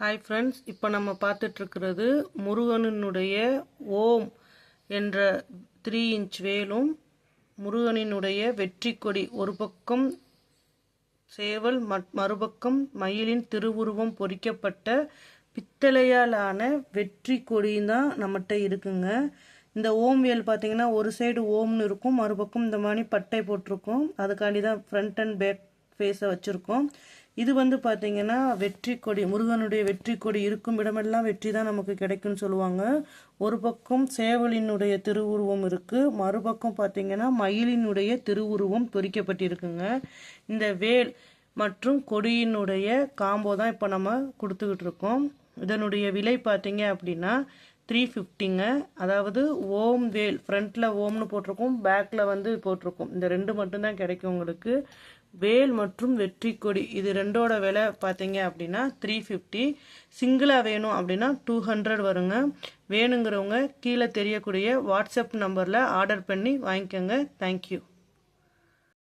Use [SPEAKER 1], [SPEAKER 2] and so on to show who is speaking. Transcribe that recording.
[SPEAKER 1] Hi friends இப்போ நம்ம பார்த்துட்ருக்கிறது முருகனினுடைய ஓம் என்ற த்ரீ இன்ச் வேலும் முருகனினுடைய வெற்றி கொடி ஒரு பக்கம் சேவல் மறுபக்கம் மயிலின் திருவுருவம் பொறிக்கப்பட்ட பித்தளையாலான வெற்றி கொடியும் தான் நம்மகிட்ட இருக்குங்க. இந்த ஓம் வேல் பார்த்தீங்கன்னா ஒரு சைடு ஓம்னு இருக்கும் மறுபக்கம் இந்த மாதிரி பட்டை போட்டிருக்கும். அதுக்காண்டி தான் ஃப்ரண்ட் அண்ட் பேக் ஃபேஸை வச்சுருக்கோம். இது வந்து பார்த்தீங்கன்னா வெற்றி கொடி முருகனுடைய வெற்றி கொடி இருக்கும் இடமெல்லாம் வெற்றி தான் நமக்கு கிடைக்கும்னு சொல்லுவாங்க. ஒரு பக்கம் சேவலினுடைய திருவுருவம் இருக்குது மறுபக்கம் பார்த்தீங்கன்னா மயிலினுடைய திருவுருவம் பொறிக்கப்பட்டிருக்குங்க. இந்த வேல் மற்றும் கொடியினுடைய காம்போ தான் இப்போ நம்ம கொடுத்துக்கிட்டு இருக்கோம். இதனுடைய விலை பார்த்தீங்க அப்படின்னா த்ரீ ஃபிஃப்டிங்க அதாவது ஓம் வேல் ஃப்ரண்ட்டில் ஓம்னு போட்டிருக்கோம் பேக்கில் வந்து போட்டிருக்கோம். இந்த ரெண்டு மட்டும்தான் கிடைக்கும் உங்களுக்கு. வேல் மற்றும் வெற்றி கொடி. இது ரெண்டோட விலை பார்த்தீங்க அப்படின்னா த்ரீ ஃபிஃப்டி சிங்கிளாக வேணும் அப்படின்னா டூ ஹண்ட்ரட் வருங்க. வேணுங்கிறவங்க கீழே தெரியக்கூடிய வாட்ஸ்அப் நம்பரில் ஆர்டர் பண்ணி வாங்கிக்கோங்க. தேங்க்யூ